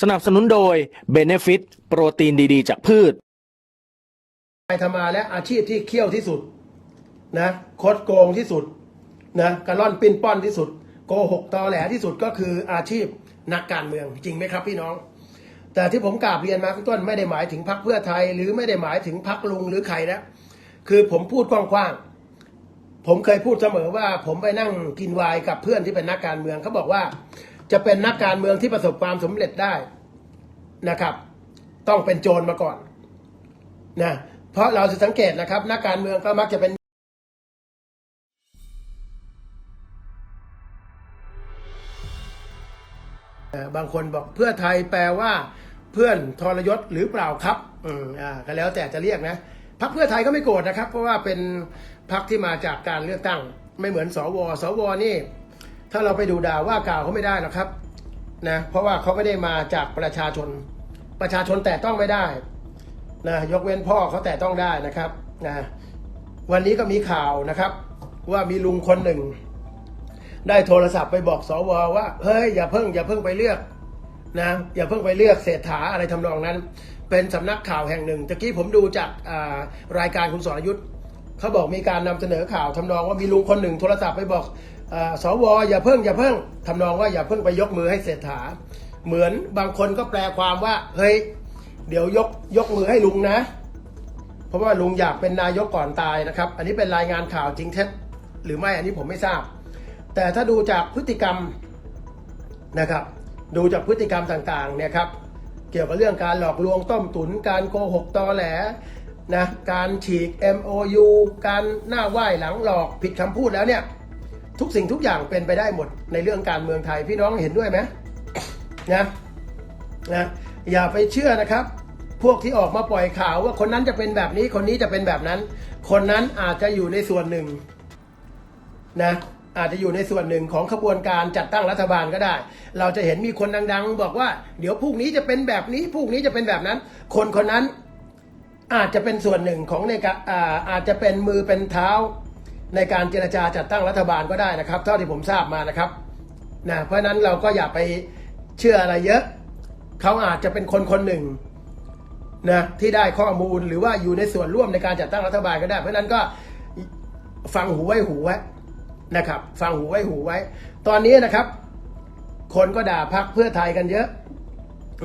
สนับสนุนโดย Benefit โปรตีนดีๆ จากพืช ไปทำมาและอาชีพที่เขี้ยวที่สุดนะคดโกงที่สุดนะกระล่อนปิ้นป้อนที่สุด โกหกตอแหลที่สุดก็คืออาชีพนักการเมืองจริงไหมครับพี่น้อง แต่ที่ผมกราบเรียนมาข้างต้นไม่ได้หมายถึงพรรคเพื่อไทย หรือไม่ได้หมายถึงพรรคลุงหรือใครนะคือผมพูดกว้างๆผมเคยพูดเสมอว่า ผมไปนั่งกินวน์กับเพื่อนที่เป็นนักการเมืองเขาบอกว่า จะเป็นนักการเมืองที่ประสบความสำเร็จได้นะครับ ต้องเป็นโจรมาก่อนนะเพราะเราจะสังเกตนะครับ นักการเมืองก็มักจะเป็นบางคนบอกเพื่อไทยแปลว่า เพื่อนทรยศหรือเปล่าครับ อืมอ่าก็แล้วแต่จะเรียกนะพักเพื่อไทยก็ไม่โกรธนะครับ เพราะว่าเป็นพักที่มาจากการเลือกตั้ง ไม่เหมือนสวสวนี่ ถ้าเราไปดูด่าว่ากล่าวเขาไม่ได้หรอกครับนะเพราะว่าเขาไม่ได้มาจากประชาชน ประชาชนแต่ต้องไม่ได้นะยกเว้นพ่อเขาแต่ต้องได้นะครับนะวันนี้ก็มีข่าวนะครับ ว่ามีลุงคนหนึ่ง ได้โทรศัพท์ไปบอกสวว่าเฮ้ยอย่าเพิ่งอย่าเพิ่งไปเลือกนะอย่าเพิ่งไปเลือกเศรษฐาอะไรทำนองนั้น เป็นสำนักข่าวแห่งหนึ่งตะกี้ผมดูจากรายการคุณสรยุทธ์เขาบอกมีการนำเสนอข่าวทำนองว่ามีลุงคนหนึ่งโทรศัพท์ไปบอก สวอย่าเพิ่งอย่าเพิ่งทำนองว่าอย่าเพิ่งไปยกมือให้เศรษฐา เหมือนบางคนก็แปลความว่าเฮ้ยเดี๋ยวยกยกมือให้ลุงนะ เพราะว่าลุงอยากเป็นนายกก่อนตายนะครับ อันนี้เป็นรายงานข่าวจริงเท็จหรือไม่อันนี้ผมไม่ทราบ แต่ถ้าดูจากพฤติกรรมนะครับ ดูจากพฤติกรรมต่างๆเนี่ยครับเกี่ยวกับเรื่องการหลอกลวงต้มตุน การโกหกตอแหลนะการฉีก MOU การหน้าไหว้หลังหลอกผิดคำพูดแล้วเนี่ย ทุกสิ่งทุกอย่างเป็นไปได้หมดในเรื่องการเมืองไทยพี่น้องเห็นด้วยไหมนะนะอย่าไปเชื่อนะครับ พวกที่ออกมาปล่อยข่าวว่าคนนั้นจะเป็นแบบนี้คนนี้จะเป็นแบบนั้น คนนั้นอาจจะอยู่ในส่วนหนึ่งนะอาจจะอยู่ในส่วนหนึ่งของขบวนการจัดตั้งรัฐบาลก็ได้ เราจะเห็นมีคนดังๆ บอกว่า เดี๋ยวพวกนี้จะเป็นแบบนี้พวกนี้จะเป็นแบบนั้น คนคนนั้นอาจจะเป็นส่วนหนึ่งของในการอ่าอาจจะเป็นมือเป็นเท้า ในการเจรจาจัดตั้งรัฐบาลก็ได้นะครับ เท่าที่ผมทราบมานะครับนะเพราะฉะนั้นเราก็อย่าไปเชื่ออะไรเยอะ เขาอาจจะเป็นคนคนหนึ่งนะที่ได้ข้อมูลหรือว่าอยู่ในส่วนร่วมในการจัดตั้งรัฐบาลก็ได้ เพราะฉะนั้นก็ฟังหูไว้หูไว้นะครับ ฟังหูไว้หูไว้ ตอนนี้นะครับ คนก็ด่าพักเพื่อไทยกันเยอะ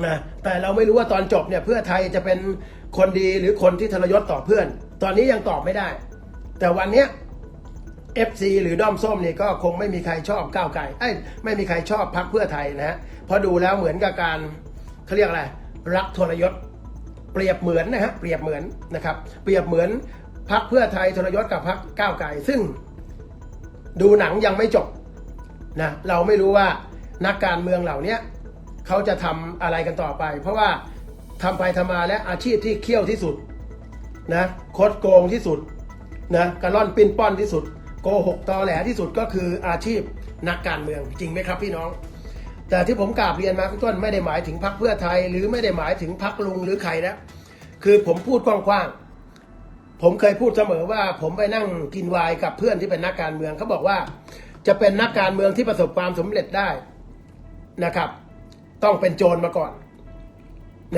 นะแต่เราไม่รู้ว่าตอนจบเนี่ยเพื่อไทยจะเป็นคนดีหรือคนที่ทรยศต่อเพื่อน ตอนนี้ยังตอบไม่ได้ แต่วันเนี้ย FC หรือด้อมส้มนี่ก็คงไม่มีใครชอบก้าวไกลเอ้ยไม่มีใครชอบพักเพื่อไทยนะฮะเพราะดูแล้วเหมือนกับการเขาเรียกอะไรรักทรยศ เปรียบเหมือนนะฮะเปรียบเหมือนนะครับ เปรียบเหมือนพักเพื่อไทยทรยศกับพักก้าวไกลซึ่งดูหนังยังไม่จบนะเราไม่รู้ว่านักการเมืองเหล่านี้เขาจะทำอะไรกันต่อไป เพราะว่าทำไปทำมาและอาชีพที่เขี้ยวที่สุดนะคดโกงที่สุดนะกระล่อนปิ้นป้อนที่สุด โกหกตอแหลที่สุดก็คืออาชีพนักการเมืองจริงไหมครับพี่น้อง แต่ที่ผมกราบเรียนมาข้างต้นไม่ได้หมายถึงพรรคเพื่อไทย หรือไม่ได้หมายถึงพรรคลุงหรือใครนะคือผมพูดกว้างๆผมเคยพูดเสมอว่าผมไปนั่งกินวน์กับเพื่อนที่เป็นนักการเมืองเขาบอกว่า จะเป็นนักการเมืองที่ประสบความสำเร็จได้นะครับ ต้องเป็นโจรมาก่อน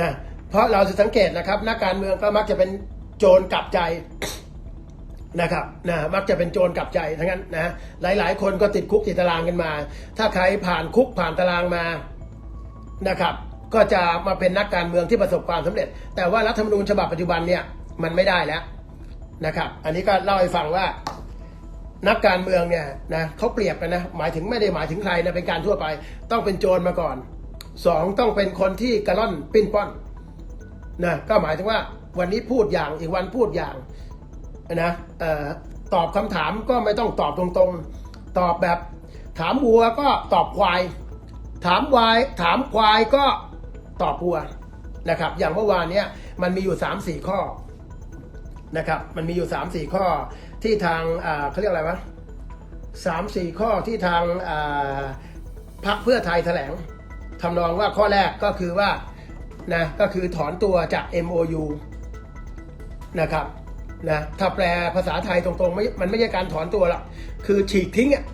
นะเพราะเราจะสังเกตนะครับ นักการเมืองก็มักจะเป็นโจรกลับใจ นะครับนะมักจะเป็นโจรกลับใจทั้งนั้นนะหลาย ๆ คนก็ติดคุกติดตารางกันมา ถ้าใครผ่านคุกผ่านตารางมานะครับ ก็จะมาเป็นนักการเมืองที่ประสบความสำเร็จ แต่ว่ารัฐธรรมนูญฉบับปัจจุบันเนี่ยมันไม่ได้แล้วนะครับ อันนี้ก็เล่าให้ฟังว่านักการเมืองเนี่ยนะเขาเปรียบกันนะหมายถึงไม่ได้หมายถึงใครนะเป็นการทั่วไป ต้องเป็นโจรมาก่อนสองต้องเป็นคนที่กระล่อนปิ้นป้อนนะก็หมายถึงว่าวันนี้พูดอย่างอีกวันพูดอย่าง นะออตอบคำถามก็ไม่ต้องตอบตรงๆ ตอบแบบถามวัวก็ตอบควาย ถามวายถามควายก็ตอบวัวนะครับ อย่างเมื่อวานเนี้ยมันมีอยู่สามสี่ข้อนะครับ มันมีอยู่สามสี่ข้อที่ทางเขาเรียกอะไรวะสามสี่ข้อที่ทางพรรคเพื่อไทยแถลงทำนองว่าข้อแรกก็คือว่านะก็คือถอนตัวจาก MOU นะครับ นะถ้าแปลภาษาไทยตรงๆไม่มันไม่ใช่การถอนตัวหรอกคือฉีกทิ้งอะ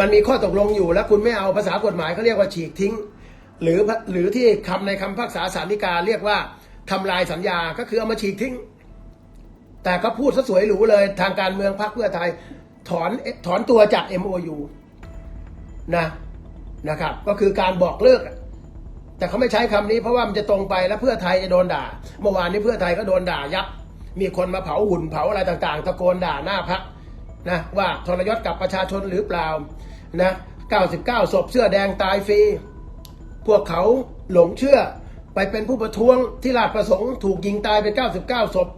มันมีข้อตกลงอยู่แล้วคุณไม่เอาภาษากฎหมายเขาเรียกว่าฉีกทิ้ง หรือหรือที่คำในคำพิพักษาสารนิกาเรียกว่าทำลายสัญญาก็คือเอามาฉีกทิ้ง แต่ก็พูดซะสวยหรูเลยทางการเมืองพรรคเพื่อไทยถอนถอนตัวจาก MOU นะนะครับ ก็คือการบอกเลิก แต่เขาไม่ใช้คำนี้เพราะว่ามันจะตรงไปแล้วเพื่อไทยจะโดนด่า เมื่อวานนี้เพื่อไทยก็โดนด่ายับ มีคนมาเผาหุ่นเผาอะไรต่างๆ ตะโกนด่าหน้าพักนะว่าทรยศกับประชาชนหรือเปล่านะ99ศพเสื้อแดงตายฟรี พวกเขาหลงเชื่อไปเป็นผู้ประท้วงที่ราชประสงค์ถูกยิงตายไป 99ศพ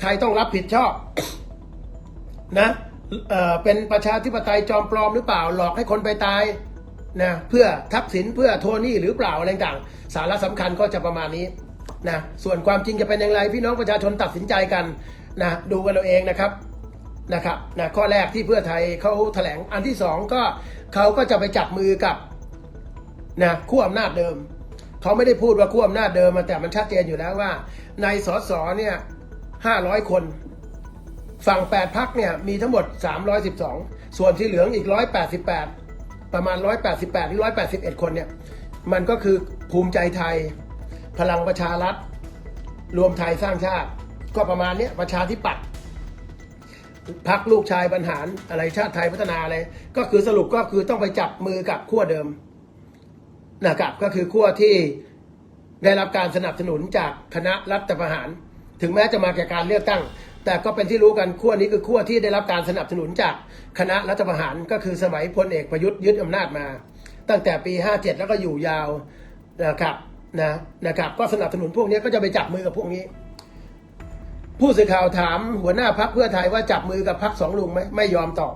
ใครต้องรับผิดชอบนะเเป็นประชาธิปไตยจอมปลอมหรือเปล่าหลอกให้คนไปตายนะเพื่อทักษิณเพื่อโทนี่หรือเปล่าอะไรต่างสาระสำคัญก็จะประมาณนี้ นะส่วนความจริงจะเป็นอย่างไรพี่น้องประชาชนตัดสินใจกันนะดูกันเราเองนะครับนะครับนะข้อแรกที่เพื่อไทยเขาแถลงอันที่สองก็เขาก็จะไปจับมือกับนะขั้วอำนาจเดิมเขาไม่ได้พูดว่าขั้วอำนาจเดิมมาแต่มันชัดเจนอยู่แล้วว่า ในสสเนี่ยห้าร้อยคน ฝั่ง8พักเนี่ยมีทั้งหมด312ส่วนที่เหลืองอีก188ประมาณ188หรือ181คนเนี่ยมันก็คือภูมิใจไทย พลังประชารัฐ รวมไทยสร้างชาติ ก็ประมาณนี้ประชาธิปัตย์พักลูกชายบรรหารอะไรชาติไทยพัฒนาอะไรก็คือสรุปก็คือต้องไปจับมือกับขั้วเดิมนะครับก็คือขั้วที่ได้รับการสนับสนุนจากคณะรัฐประหาร ถึงแม้จะมาจากการเลือกตั้ง แต่ก็เป็นที่รู้กันขั้วนี้คือขั้วที่ได้รับการสนับสนุนจากคณะรัฐประหาร ก็คือสมัยพลเอกประยุทธ์ยึดอำนาจมา ตั้งแต่ปี 57 แล้วก็อยู่ยาวนะครับ นะนะครับ ก็สนับสนุนพวกนี้ก็จะไปจับมือกับพวกนี้ ผู้สื่อข่าวถามหัวหน้าพักเพื่อไทยว่าจับมือกับพักสองลุงไหมไม่ยอมตอบ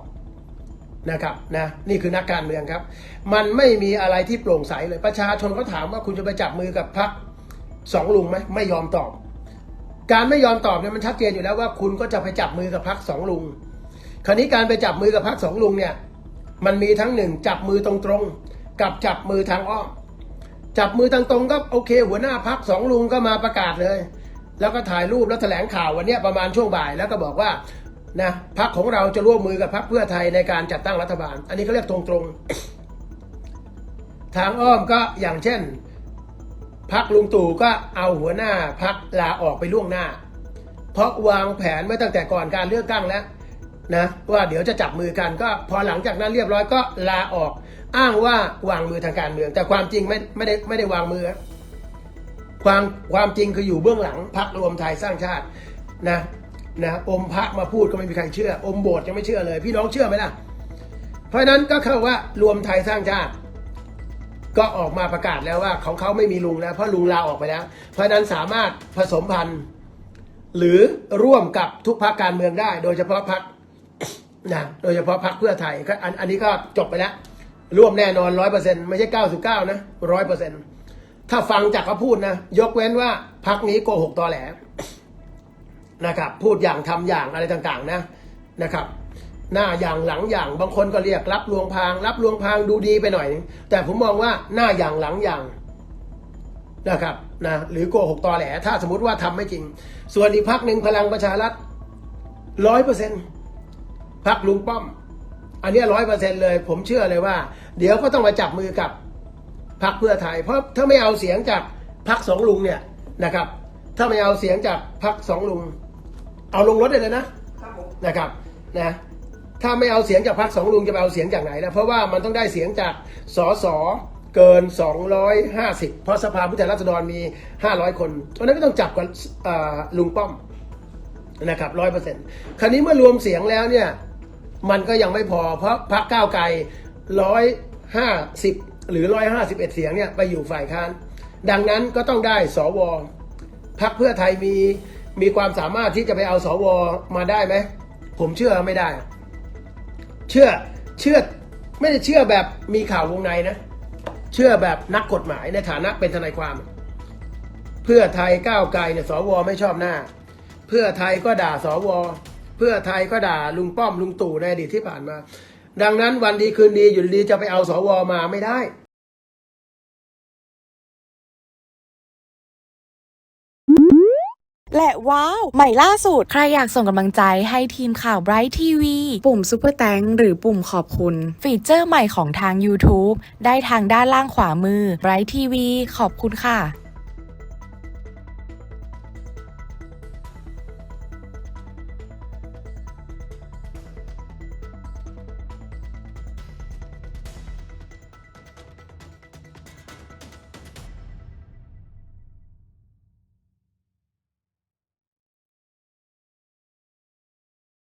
นะครับนะนี่คือนักการเมืองครับ มันไม่มีอะไรที่โปร่งใสเลยประชาชนก็ถามว่าคุณจะไปจับมือกับพักสองลุงไหมไม่ยอมตอบ การไม่ยอมตอบเนี่ยมันชัดเจนอยู่แล้วว่าคุณก็จะไปจับมือกับพักสองลุง คราวนี้การไปจับมือกับพักสองลุงเนี่ยมันมีทั้งหนึ่งจับมือตรงๆกับจับมือทางอ้อม จับมือทางตรงก็โอเค หัวหน้าพักสองลุงก็มาประกาศเลย แล้วก็ถ่ายรูปแล้วแถลงข่าววันนี้ประมาณช่วงบ่ายแล้วก็บอกว่านะพักของเราจะร่วมมือกับพักเพื่อไทยในการจัดตั้งรัฐบาล อันนี้เขาเรียกตรงๆ ทางอ้อมก็อย่างเช่น พักลุงตู่ก็เอาหัวหน้าพักลาออกไปล่วงหน้า เพราะวางแผนไว้ตั้งแต่ก่อนการเลือกตั้งแล้วนะว่าเดี๋ยวจะจับมือกันก็พอหลังจากนั้นเรียบร้อยก็ลาออก อ้างว่าวางมือทางการเมือง แต่ความจริงไม่ไม่ได้ไม่ได้วางมือ ความความจริงคืออยู่เบื้องหลังพักรวมไทยสร้างชาตินะนะอมพระมาพูดก็ไม่มีใครเชื่อ อมโบสถ์ยังไม่เชื่อเลย พี่น้องเชื่อไหมล่ะ เพราะนั้นก็เข้าว่ารวมไทยสร้างชาติ ก็ออกมาประกาศแล้วว่าของเขาไม่มีลุงแล้วเพราะลุงลาออกไปแล้ว เพราะนั้นสามารถผสมพันธุ์หรือร่วมกับทุกพรรคการเมืองได้ โดยเฉพาะพรรคนะโดยเฉพาะพรรคเพื่อไทยก็อันอันนี้ก็จบไปแล้ว ร่วมแน่นอนร้อยเปอร์เซ็นไม่ใช่เก้าสิบเก้านะร้อยเปอร์เซ็นถ้าฟังจากเขาพูดนะ ยกเว้นว่าพรรคนี้โกหกตอแหลนะครับ พูดอย่างทำอย่างอะไรต่างๆนะนะครับ หน้าอย่างหลังอย่างบางคนก็เรียกรับลวงพาง รับลวงพางดูดีไปหน่อยนึงแต่ผมมองว่าหน้าอย่างหลังอย่างนะครับนะหรือโกหกตอแหล ถ้าสมมติว่าทำไม่จริง ส่วนอีกพักหนึ่งพลังประชารัฐร้อยเปอร์เซ็นต์พักลุงป้อม อันนี้ร้อยเปอร์เซ็นเลย ผมเชื่อเลยว่า เดี๋ยวก็ต้องมาจับมือกับพักเพื่อไทย เพราะถ้าไม่เอาเสียงจากพักสองลุงเนี่ยนะครับ ถ้าไม่เอาเสียงจากพักสองลุง เอาลงรถได้เลยนะนะครับนะถ้าไม่เอาเสียงจากพรรคสองลุงจะไปเอาเสียงจากไหนนะเพราะว่ามันต้องได้เสียงจากสสเกิน 250 เพราะสภาผู้แทนราษฎรมี 500 คนเพราะนั้นก็ต้องจับกับลุงป้อมนะครับร้อยเปอร์เซ็นต์คราวนี้เมื่อรวมเสียงแล้วเนี่ย มันก็ยังไม่พอ เพราะพรรคก้าวไกลร้อยห้าสิบหรือร้อยห้าสิบเอ็ดเสียงเนี่ยไปอยู่ฝ่ายค้าน ดังนั้นก็ต้องได้สวพักเพื่อไทยมีมีความสามารถที่จะไปเอาสวมาได้ไหม ผมเชื่อไม่ได้ เชื่อเชื่อไม่ได้เชื่อแบบมีข่าววงในนะ เชื่อแบบนักกฎหมายในฐานะเป็นทนายความ เพื่อไทยก้าวไกลเนี่ยสวไม่ชอบหน้า เพื่อไทยก็ด่าสว พื่อไทยก็ด่าลุงป้อมลุงตู่ในอดีตที่ผ่านมา ดังนั้นวันดีคืนดีอยู่ดีจะไปเอาสวมาไม่ได้และว้าว ใหม่ล่าสุด ใครอยากส่งกำลังใจให้ทีมข่าว Bright TV ปุ่มซุปเปอร์แตงหรือปุ่มขอบคุณ ฟีเจอร์ใหม่ของทาง YouTube ได้ทางด้านล่างขวามือ Bright TV ขอบคุณค่ะ